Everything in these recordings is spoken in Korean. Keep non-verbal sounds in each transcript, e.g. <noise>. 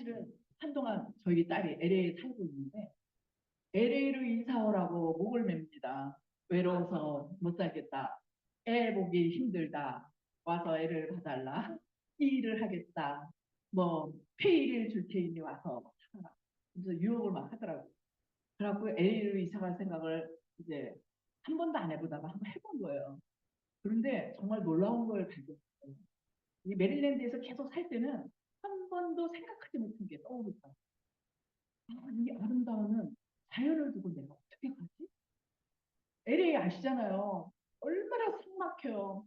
사실은 한동안 저희 딸이 LA에 살고 있는데 LA로 이사 오라고 목을 맵니다. 외로워서 못 살겠다. 애 보기 힘들다. 와서 애를 봐달라. 이 일을 하겠다. 뭐 페이를 줄 테니 와서 살아라. 그래서 유혹을 막 하더라고요. 그래갖고 LA로 이사 갈 생각을 이제 한 번도 안 해보다가 한번 해본 거예요. 그런데 정말 놀라운 걸 발견했어요. 이 메릴랜드에서 계속 살 때는 한 번도 생각하지 못한 게 떠오르더라고요. 아, 이 아름다운 자연을 두고 내가 어떻게 가지? LA 아시잖아요. 얼마나 삭막해요.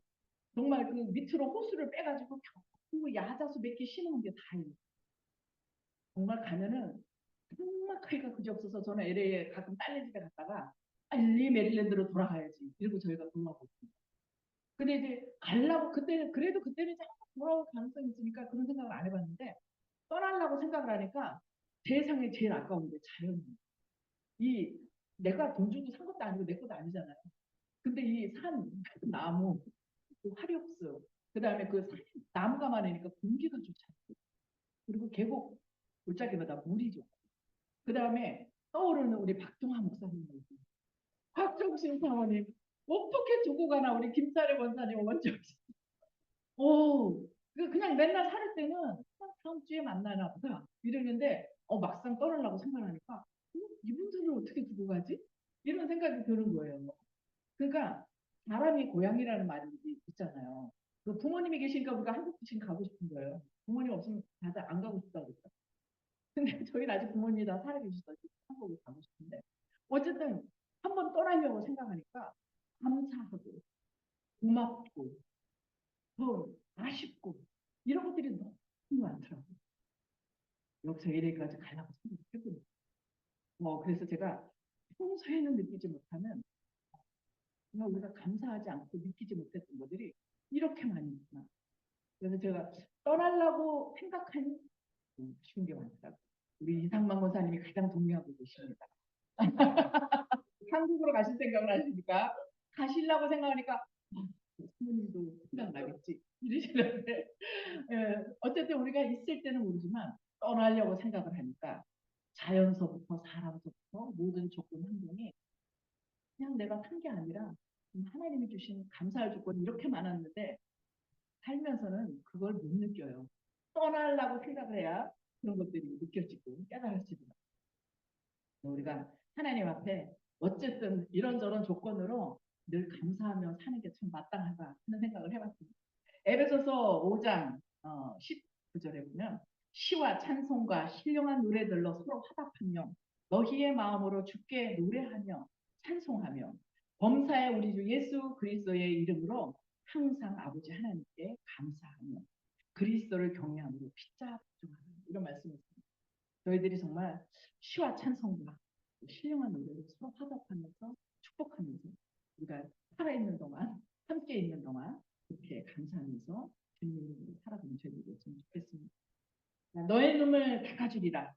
정말 그 밑으로 호수를 빼가지고 겨우 야자수 몇 개 심은 게 다예요. 정말 가면은 삭막하기가 그지 없어서 저는 LA에 가끔 딸네 집에 갔다가 빨리 메릴랜드로 돌아가야지. 이러고 저희가 돌아가고 있습니다. 근데 이제 가려고 그때는 그래도 그때는 돌아올 가능성이 있으니까 그런 생각을 안 해봤는데 떠나려고 생각을 하니까 세상에 제일 아까운 게 자연이에요. 이 내가 돈 주고 산 것도 아니고 내 것도 아니잖아요. 근데 이 산, 나무, 그 화력수, 그 다음에 그 산, 나무가 많으니까 공기가 좋잖아요. 그리고 계곡 골짜기마다 물이 좋고, 그 다음에 떠오르는 우리 박동화 목사님, 박정신 사모님, 어떻게 두고 가나 우리 김사래 원사님 원정 오, 그 그냥 맨날 살 때는 그냥 다음 주에 만나나 보다 이러는데 어 막상 떠나려고 생각하니까 어, 이분들을 어떻게 두고 가지? 이런 생각이 드는 거예요. 그러니까 사람이 고향이라는 말이 있잖아요. 그 부모님이 계시니까 우리가 한국 지금 가고 싶은 거예요. 부모님 없으면 다들 안 가고 싶다고 그랬죠. 근데 <laughs> 저희는 아직 부모님이 다 살아계시다니 한국에 가고 싶은데 어쨌든 한번 떠나려고 생각하니까 감사하고 고맙고 더 아쉽고 이런 것들이 너무 많더라고요. 여기서 LA까지 가려고 생각했거든요. 뭐 그래서 제가 평소에는 느끼지 못하는 우리가 감사하지 않고 느끼지 못했던 것들이 이렇게 많이 있구나. 그래서 제가 떠나려고 생각한 음, 쉬운 게 많더라고요. 우리 이상만 권사님이 가장 동의하고 계십니다. <laughs> 한국으로 가실 생각을 하시니까 가시려고 생각하니까 아, 부모님도 생각나겠지. 이러시는데. 예, 어쨌든 우리가 있을 때는 모르지만 떠나려고 생각을 하니까 자연서부터 사람서부터 모든 조건 환경이 그냥 내가 산 게 아니라 하나님이 주신 감사할 조건이 이렇게 많았는데 살면서는 그걸 못 느껴요. 떠나려고 생각을 해야 그런 것들이 느껴지고 깨달아지고 우리가 하나님 앞에 어쨌든 이런저런 조건으로 늘 감사하며 사는 게 참 마땅하다 하는 생각을 해봤습니다. 에베소서 5장 어, 19절에 보면 시와 찬송과 신령한 노래들로 서로 화답하며 너희의 마음으로 주께 노래하며 찬송하며 범사의 우리 주 예수 그리스도의 이름으로 항상 아버지 하나님께 감사하며 그리스도를 경외함으로 피자 복종하는 이런 말씀이 있습니다. 저희들이 정말 시와 찬송과 신령한 노래를 서로 화답하면서 축복하면서 우리가 살아있는 동안 함께 있는 동안 그렇게 감사하면서 주님을 살아가는 저희들이었으면 좋겠습니다. 너의 눈을 닦아주리라.